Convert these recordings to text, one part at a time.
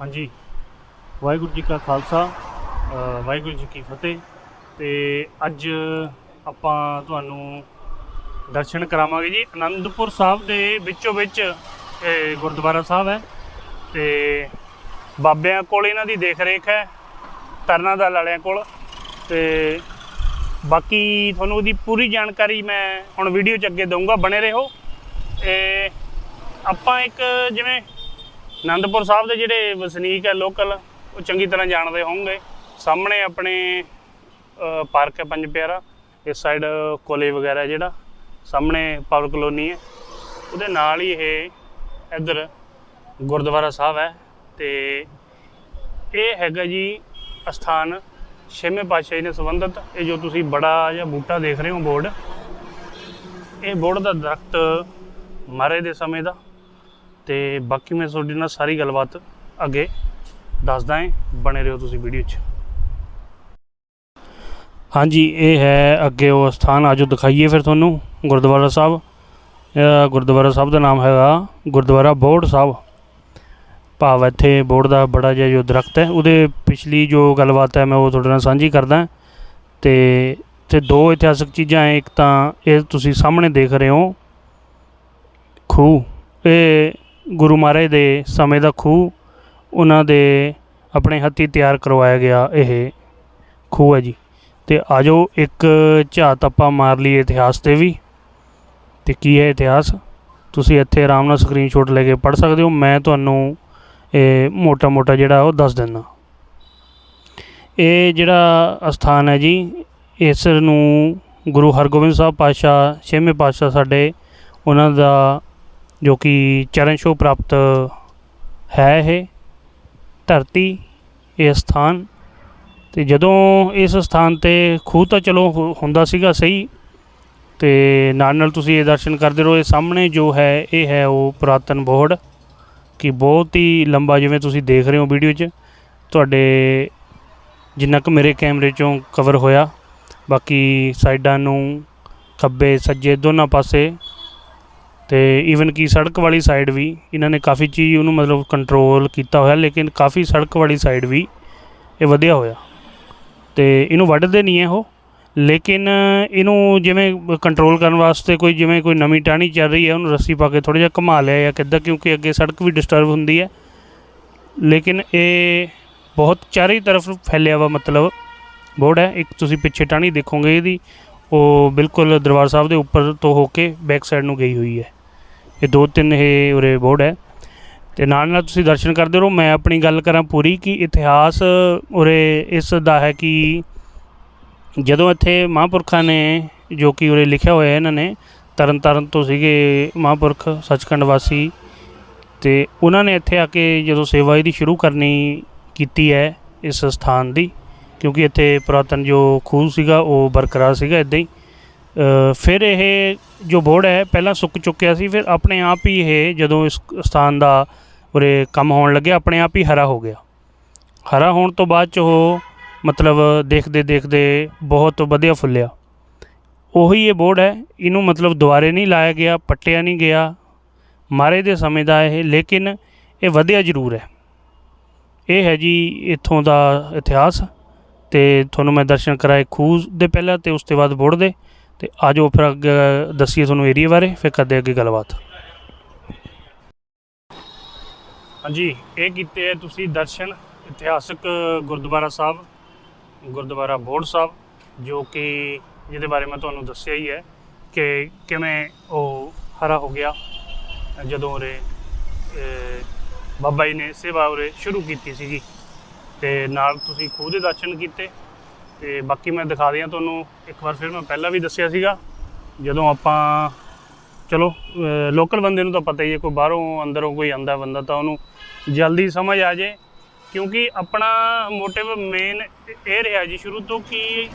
ਹਾਂਜੀ। ਵਾਹਿਗੁਰੂ ਜੀ ਕਾ ਖਾਲਸਾ ਵਾਹਿਗੁਰੂ ਜੀ ਕੀ ਫਤਿਹ। ਤੇ ਅੱਜ ਆਪਾਂ ਤੁਹਾਨੂੰ ਦਰਸ਼ਨ ਕਰਾਵਾਂਗੇ ਜੀ। ਅਨੰਦਪੁਰ ਸਾਹਿਬ ਦੇ ਵਿੱਚੋਂ ਵਿੱਚ ਗੁਰਦੁਆਰਾ ਸਾਹਿਬ ਹੈ। ਤੇ ਬਾਬਿਆਂ ਕੋਲ ਇਹਨਾਂ ਦੀ ਦੇਖ ਰੇਖ ਹੈ, ਤਰਨਾ ਦਾ ਲਾਲਿਆਂ ਕੋਲ। ਤੇ ਬਾਕੀ ਤੁਹਾਨੂੰ ਉਹਦੀ ਪੂਰੀ ਜਾਣਕਾਰੀ ਮੈਂ ਹੁਣ ਵੀਡੀਓ 'ਚ ਅੱਗੇ ਦਊਂਗਾ। ਬਣੇ ਰਹੋ। ਤੇ ਆਪਾਂ ਇੱਕ ਜਿਵੇਂ ਆਨੰਦਪੁਰ ਸਾਹਿਬ ਦੇ ਜਿਹੜੇ ਵਸਨੀਕ ਹੈ ਲੋਕਲ, ਉਹ ਚੰਗੀ ਤਰ੍ਹਾਂ ਜਾਣਦੇ ਹੋਣਗੇ। ਸਾਹਮਣੇ ਆਪਣੇ ਪਾਰਕ ਹੈ ਪੰਜ ਪਿਆਰਾ। ਇਸ ਸਾਈਡ ਕੋਲੇ ਵਗੈਰਾ ਜਿਹੜਾ, ਸਾਹਮਣੇ ਪਾਵਰ ਕਲੋਨੀ ਹੈ। ਉਹਦੇ ਨਾਲ ਹੀ ਇਹ ਇੱਧਰ ਗੁਰਦੁਆਰਾ ਸਾਹਿਬ ਹੈ ਤੇ ਇਹ ਹੈਗਾ ਜੀ ਅਸਥਾਨ ਛੇਵੇਂ ਪਾਤਸ਼ਾਹੀ ਨੇ ਸੰਬੰਧਿਤ। ਇਹ ਜੋ ਤੁਸੀਂ ਬੜਾ ਜਿਹਾ ਬੂਟਾ ਦੇਖ ਰਹੇ ਹੋ ਬੋਰਡ, ਇਹ ਬੋਰਡ ਦਾ ਦਰਖਤ ਮਾਰੇ ਦੇ ਸਮੇਂ ਦਾ ਤੇ ਬਾਕੀ ਮੈਂ ਤੁਹਾਡੇ ਨਾਲ ਸਾਰੀ ਗੱਲਬਾਤ ਅੱਗੇ ਦੱਸਦਾ ਹਾਂ। ਬਣੇ ਰਹੋ ਤੁਸੀਂ ਵੀਡੀਓ 'ਚ। ਹਾਂਜੀ, ਇਹ ਹੈ ਅੱਗੇ ਉਹ ਸਥਾਨ। ਆਜੋ ਦਿਖਾਈਏ ਫਿਰ ਤੁਹਾਨੂੰ ਗੁਰਦੁਆਰਾ ਸਾਹਿਬ। ਇਹ ਗੁਰਦੁਆਰਾ ਸਾਹਿਬ ਦਾ ਨਾਮ ਹੈਗਾ ਗੁਰਦੁਆਰਾ ਬੋੜ ਸਾਹਿਬ। ਭਾਵ ਇੱਥੇ ਬੋੜ ਦਾ ਬੜਾ ਜਿਹਾ ਜੋ ਦਰਖਤ ਹੈ, ਉਹਦੇ ਪਿਛਲੀ ਜੋ ਗੱਲਬਾਤ ਹੈ, ਮੈਂ ਉਹ ਤੁਹਾਡੇ ਨਾਲ ਸਾਂਝੀ ਕਰਦਾ ਤੇ ਤੇ ਦੋ ਇਤਿਹਾਸਕ ਚੀਜ਼ਾਂ ਹੈ। ਇੱਕ ਤਾਂ ਇਹ ਤੁਸੀਂ ਸਾਹਮਣੇ ਦੇਖ ਰਹੇ ਹੋ। ਖੂਹ। ਇਹ ਗੁਰੂ ਮਹਾਰਾਜ ਦੇ ਸਮੇਂ ਦਾ ਖੂਹ, ਉਹਨਾਂ ਦੇ ਆਪਣੇ ਹੱਥੀ ਤਿਆਰ ਕਰਵਾਇਆ ਗਿਆ ਇਹ ਖੂਹ ਹੈ ਜੀ। ਤੇ ਆਜੋ ਇੱਕ ਝਾਤ ਆਪਾਂ ਮਾਰ ਲਈਏ ਇਤਿਹਾਸ ਤੇ ਵੀ। ਤੇ ਕੀ ਹੈ ਇਤਿਹਾਸ? ਤੁਸੀਂ ਇੱਥੇ ਆਰਾਮ ਨਾਲ ਸਕਰੀਨਸ਼ਾਟ ਲੈ ਕੇ ਪੜ੍ਹ ਸਕਦੇ ਹੋ। ਮੈਂ ਤੁਹਾਨੂੰ ਇਹ ਮੋਟਾ ਮੋਟਾ ਜਿਹੜਾ ਉਹ ਦੱਸ ਦਿੰਦਾ। ਇਹ ਜਿਹੜਾ ਅਸਥਾਨ ਹੈ ਜੀ, ਇਸ ਨੂੰ ਗੁਰੂ ਹਰਗੋਬਿੰਦ ਸਾਹਿਬ ਪਾਤਸ਼ਾਹ, ਛੇਵੇਂ ਪਾਤਸ਼ਾਹ ਸਾਡੇ, ਉਹਨਾਂ ਦਾ ਜੋ ਕਿ ਚਰਨ ਛੋਹ ਪ੍ਰਾਪਤ ਹੈ ਇਹ ਧਰਤੀ, ਇਹ ਸਥਾਨ। ਤੇ ਜਦੋਂ ਇਸ ਸਥਾਨ ਤੇ ਖੂਹ ਤਾਂ ਚਲੋ ਹੁੰਦਾ ਸੀਗਾ ਸਹੀ, ਤੇ ਨਾਲ ਨਾਲ ਤੁਸੀਂ ਇਹ ਦਰਸ਼ਨ ਕਰਦੇ ਰਹੋ, ਇਹ ਸਾਹਮਣੇ ਜੋ ਹੈ, ਇਹ ਹੈ ਉਹ ਪੁਰਾਤਨ ਬੋਹੜ, ਕਿ ਬਹੁਤ ਹੀ ਲੰਬਾ ਜਿਵੇਂ ਤੁਸੀਂ ਦੇਖ ਰਹੇ ਹੋ ਵੀਡੀਓ 'ਚ, ਤੁਹਾਡੇ ਜਿੰਨਾ ਕੁ ਮੇਰੇ ਕੈਮਰੇ 'ਚੋਂ ਕਵਰ ਹੋਇਆ। ਬਾਕੀ ਸਾਈਡਾਂ ਨੂੰ ਖੱਬੇ ਸੱਜੇ ਦੋਨਾਂ ਪਾਸੇ ਤੇ ਈਵਨ ਕਿ ਸੜਕ ਵਾਲੀ ਸਾਈਡ ਵੀ ਇਹਨਾਂ ਨੇ ਕਾਫੀ ਚੀਜ਼ ਉਹਨੂੰ ਮਤਲਬ ਕੰਟਰੋਲ ਕੀਤਾ ਹੋਇਆ, ਲੇਕਿਨ ਕਾਫੀ ਸੜਕ ਵਾਲੀ ਸਾਈਡ ਵੀ ਇਹ ਵਧਿਆ ਹੋਇਆ। ਤੇ ਇਹਨੂੰ ਵੱਢਦੇ ਨਹੀਂ ਹੈ ਉਹ, ਲੇਕਿਨ ਇਹਨੂੰ ਜਿਵੇਂ ਕੰਟਰੋਲ ਕਰਨ ਵਾਸਤੇ ਕੋਈ ਜਿਵੇਂ ਕੋਈ ਨਵੀਂ ਟਾਹਣੀ ਚੱਲ ਰਹੀ ਹੈ, ਉਹਨੂੰ ਰੱਸੀ ਪਾ ਕੇ ਥੋੜਾ ਜਿਹਾ ਘੁਮਾ ਲਿਆ ਜਾਂ ਕਿੱਦਾਂ, ਕਿਉਂਕਿ ਅੱਗੇ ਸੜਕ ਵੀ ਡਿਸਟਰਬ ਹੁੰਦੀ ਹੈ। ਲੇਕਿਨ ਇਹ ਬਹੁਤ ਚਾਰੇ ਤਰਫ ਫੈਲਿਆ ਵਾ ਮਤਲਬ, ਬੋਰਡ ਹੈ, ਇੱਕ ਤੁਸੀਂ ਪਿੱਛੇ ਟਾਹਣੀ ਦੇਖੋਗੇ ਇਹਦੀ, ਉਹ ਬਿਲਕੁਲ ਦਰਬਾਰ ਸਾਹਿਬ ਦੇ ਉੱਪਰ ਤੋਂ ਹੋ ਕੇ ਬੈਕ ਸਾਈਡ ਨੂੰ ਗਈ ਹੋਈ ਹੈ। ਇਹ ਦੋ ਤਿੰਨ ਇਹ ਉਰੇ ਬੋਰਡ ਹੈ। ਤੇ ਨਾਲ ਨਾਲ ਤੁਸੀਂ ਦਰਸ਼ਨ ਕਰਦੇ ਰਹੋ। ਮੈਂ ਆਪਣੀ ਗੱਲ ਕਰਾਂ ਪੂਰੀ ਕਿ ਇਤਿਹਾਸ ਉਰੇ ਇਸ ਦਾ ਹੈ ਕਿ ਜਦੋਂ ਇੱਥੇ ਮਹਾਂਪੁਰਖਾਂ ਨੇ ਜੋ ਕਿ ਉਰੇ ਲਿਖਿਆ ਹੋਇਆ ਇਹਨਾਂ ਨੇ ਤਰਨ ਤਾਰਨ ਤੋਂ ਸੀਗੇ ਮਹਾਂਪੁਰਖ, ਸੱਚਖੰਡ ਵਾਸੀ, ਤੇ ਉਹਨਾਂ ਨੇ ਇੱਥੇ ਆ ਕੇ ਜਦੋਂ ਸੇਵਾ ਇਹਦੀ ਸ਼ੁਰੂ ਕਰਨੀ ਕੀਤੀ ਹੈ ਇਸ ਸਥਾਨ ਦੀ, ਕਿਉਂਕਿ ਇੱਥੇ ਪੁਰਾਤਨ ਜੋ ਖੂਹ ਸੀਗਾ ਉਹ ਬਰਕਰਾਰ ਸੀਗਾ ਇਦਾਂ ਹੀ। ਫਿਰ ਇਹ ਜੋ ਬੋਰਡ ਹੈ, ਪਹਿਲਾਂ ਸੁੱਕ ਚੁੱਕਿਆ ਸੀ, ਫਿਰ ਆਪਣੇ ਆਪ ਹੀ ਇਹ ਜਦੋਂ ਇਸ ਸਥਾਨ ਦਾ ਉਰੇ ਕੰਮ ਹੋਣ ਲੱਗਿਆ, ਆਪਣੇ ਆਪ ਹੀ ਹਰਾ ਹੋ ਗਿਆ। ਹਰਾ ਹੋਣ ਤੋਂ ਬਾਅਦ ਚ ਉਹ ਮਤਲਬ ਦੇਖਦੇ ਦੇਖਦੇ ਬਹੁਤ ਵਧੀਆ ਫੁੱਲਿਆ। ਉਹੀ ਇਹ ਬੋਰਡ ਹੈ, ਇਹਨੂੰ ਮਤਲਬ ਦੁਬਾਰੇ ਨਹੀਂ ਲਾਇਆ ਗਿਆ, ਪੱਟਿਆ ਨਹੀਂ ਗਿਆ। ਮਾਰੇ ਦੇ ਸਮੇਂ ਦਾ ਇਹ, ਲੇਕਿਨ ਇਹ ਵਧੀਆ ਜ਼ਰੂਰ ਹੈ। ਇਹ ਹੈ ਜੀ ਇੱਥੋਂ ਦਾ ਇਤਿਹਾਸ ਤੇ ਤੁਹਾਨੂੰ ਮੈਂ ਦਰਸ਼ਨ ਕਰਾਏ ਖੂਹ ਦੇ ਪਹਿਲਾਂ ਤੇ ਉਸ ਤੋਂ ਬਾਅਦ ਬੋਰਡ ਦੇ। ਤੇ ਆਜੋ ਫਿਰ ਅੱਗੇ ਦੱਸੀਏ ਤੁਹਾਨੂੰ ਏਰੀਆ ਬਾਰੇ, ਫਿਰ ਕਰਦੇ ਅੱਗੇ ਗੱਲਬਾਤ। ਹਾਂਜੀ, ਇਹ ਕੀਤੇ ਹੈ ਤੁਸੀਂ ਦਰਸ਼ਨ ਇਤਿਹਾਸਕ ਗੁਰਦੁਆਰਾ ਸਾਹਿਬ, ਗੁਰਦੁਆਰਾ ਬੋੜ ਸਾਹਿਬ, ਜੋ ਕਿ ਜਿਹਦੇ ਬਾਰੇ ਮੈਂ ਤੁਹਾਨੂੰ ਦੱਸਿਆ ਹੀ ਹੈ ਕਿ ਕਿਵੇਂ ਉਹ ਹਰਾ ਹੋ ਗਿਆ, ਜਦੋਂ ਉਰੇ ਬਾਬਾ ਜੀ ਨੇ ਸੇਵਾ ਉਰੇ ਸ਼ੁਰੂ ਕੀਤੀ ਸੀਗੀ। ਤੇ ਨਾਲ ਤੁਸੀਂ ਖੂਹ ਦੇ ਦਰਸ਼ਨ ਕੀਤੇ ਤੇ ਬਾਕੀ ਮੈਂ ਦਿਖਾ ਦਿਆਂ ਤੁਹਾਨੂੰ, ਇੱਕ ਵਾਰ ਫਿਰ ਮੈਂ ਪਹਿਲਾਂ ਵੀ ਦੱਸਿਆ ਸੀਗਾ, ਜਦੋਂ ਆਪਾਂ, ਚਲੋ ਲੋਕਲ ਬੰਦੇ ਨੂੰ ਤਾਂ ਪਤਾ ਹੀ ਹੈ, ਕੋਈ ਬਾਹਰੋਂ ਅੰਦਰੋਂ ਕੋਈ ਆਂਦਾ ਬੰਦਾ ਤਾਂ ਉਹਨੂੰ ਜਲਦੀ ਸਮਝ ਆ ਜੇ ਕਿਉਂਕਿ ਆਪਣਾ ਮੋਟਿਵ ਮੇਨ ਇਹ ਰਿਹਾ ਜੀ ਸ਼ੁਰੂ ਤੋਂ ਕਿ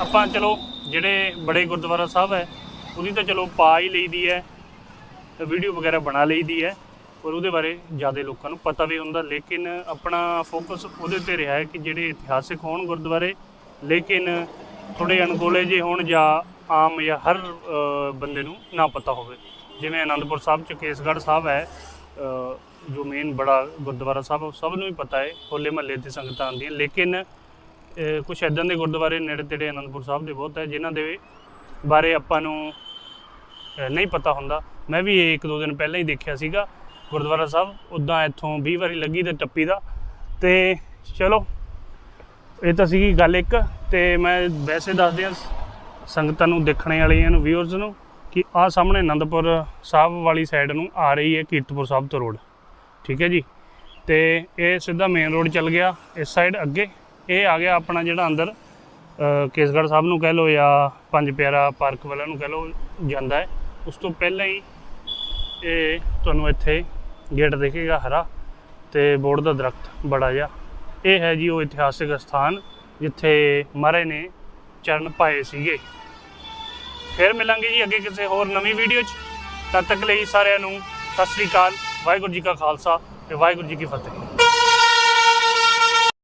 ਆਪਾਂ ਚਲੋ, ਜਿਹੜੇ ਬੜੇ ਗੁਰਦੁਆਰਾ ਸਾਹਿਬ ਹੈ, ਉਹਦੀ ਤਾਂ ਚਲੋ ਪਾ ਹੀ ਲਈਦੀ ਹੈ ਵੀਡੀਓ ਵਗੈਰਾ ਬਣਾ ਲਈਦੀ ਹੈ, ਪਰ ਉਹਦੇ ਬਾਰੇ ਜ਼ਿਆਦਾ ਲੋਕਾਂ ਨੂੰ ਪਤਾ ਵੀ ਹੁੰਦਾ, ਲੇਕਿਨ ਆਪਣਾ ਫੋਕਸ ਉਹਦੇ ਤੇ ਰਿਹਾ ਹੈ ਕਿ ਜਿਹੜੇ ਇਤਿਹਾਸਿਕ ਹੋਣ ਗੁਰਦੁਆਰੇ ਲੇਕਿਨ ਥੋੜੇ ਅਣਗੋਲੇ ਜੇ ਹੋਣ ਜਾਂ ਆਮ ਜਾਂ ਹਰ ਬੰਦੇ ਨੂੰ ਨਾ ਪਤਾ ਹੋਵੇ। ਜਿਵੇਂ ਆਨੰਦਪੁਰ ਸਾਹਿਬ ਚ ਕੇਸਗੜ੍ਹ ਸਾਹਿਬ ਹੈ ਜੋ ਮੇਨ ਬੜਾ ਗੁਰਦੁਆਰਾ ਸਾਹਿਬ ਉਹ ਸਭ ਨੂੰ ਹੀ ਪਤਾ ਹੈ, ਹੋਲੇ ਮਹੱਲੇ ਤੇ ਸੰਗਤਾਂ ਆਉਂਦੀਆਂ। ਲੇਕਿਨ ਕੁਝ ਐਦਾਂ ਦੇ ਗੁਰਦੁਆਰੇ ਨੇੜੇ ਤੇੜੇ ਅਨੰਦਪੁਰ ਸਾਹਿਬ ਦੇ ਬਹੁਤ ਹੈ, ਜਿਨ੍ਹਾਂ ਦੇ ਬਾਰੇ ਆਪਾਂ ਨੂੰ ਨਹੀਂ ਪਤਾ ਹੁੰਦਾ। ਮੈਂ ਵੀ ਇਹ ਇੱਕ ਦੋ ਦਿਨ ਪਹਿਲਾਂ ਹੀ ਦੇਖਿਆ ਸੀਗਾ ਗੁਰਦੁਆਰਾ ਸਾਹਿਬ। ਉਦਾਂ ਇੱਥੋਂ 20 ਵਾਰੀ ਲੱਗੀ ਤੇ ਟੱਪੀ ਦਾ। ਤੇ ਚਲੋ ਇਹ ਤਾਂ ਸੀਗੀ ਗੱਲ ਇੱਕ ਤੇ ਮੈਂ ਵੈਸੇ ਦੱਸ ਦਿਆਂ ਸੰਗਤਾਂ ਨੂੰ, ਦੇਖਣੇ ਵਾਲਿਆਂ ਨੂੰ ਵਿਊਅਰਸ ਨੂੰ ਕਿ ਆਹ ਸਾਹਮਣੇ ਆਨੰਦਪੁਰ ਸਾਹਿਬ ਵਾਲੀ ਸਾਈਡ ਨੂੰ ਆ ਰਹੀ ਹੈ ਕੀਰਤਪੁਰ ਸਾਹਿਬ ਤੋਂ ਰੋਡ ਠੀਕ ਹੈ ਜੀ? ਤੇ ਇਹ ਸਿੱਧਾ ਮੇਨ ਰੋਡ ਚੱਲ ਗਿਆ ਇਸ ਸਾਈਡ ਅੱਗੇ। ਇਹ ਆ ਗਿਆ ਆਪਣਾ ਜਿਹੜਾ ਅੰਦਰ ਕੇਸਗੜ੍ਹ ਸਾਹਿਬ ਨੂੰ ਕਹਿ ਲਓ ਜਾਂ ਪੰਜ ਪਿਆਰਾ ਪਾਰਕ ਵਾਲਾ ਨੂੰ ਕਹਿ ਲਓ ਜਾਂਦਾ ਹੈ। ਉਸ ਤੋਂ ਪਹਿਲਾਂ ਹੀ ਇਹ ਤੁਹਾਨੂੰ ਇੱਥੇ ਗੇਟ ਦੇਖੇਗਾ ਹਰਾ ਤੇ ਬੋਰਡ ਦਾ ਦਰਖਤ ਬੜਾ ਜਿਹਾ ਇਹ ਹੈ ਜੀ ਉਹ ਇਤਿਹਾਸਿਕ ਸਥਾਨ ਜਿੱਥੇ ਮਹਾਰਾਜ ਨੇ, ਚਰਨ ਪਾਏ ਸੀਗੇ। ਫਿਰ ਮਿਲਾਂਗੇ ਜੀ ਅੱਗੇ ਕਿਸੇ ਹੋਰ ਨਵੀਂ ਵੀਡੀਓ 'ਚ। ਤਦ ਤੱਕ ਲਈ ਸਾਰਿਆਂ ਨੂੰ ਸਤਿ ਸ੍ਰੀ ਅਕਾਲ, ਵਾਹਿਗੁਰੂ ਜੀ ਕਾ ਖਾਲਸਾ ਤੇ ਵਾਹਿਗੁਰੂ ਜੀ ਕੀ ਫਤਿਹ।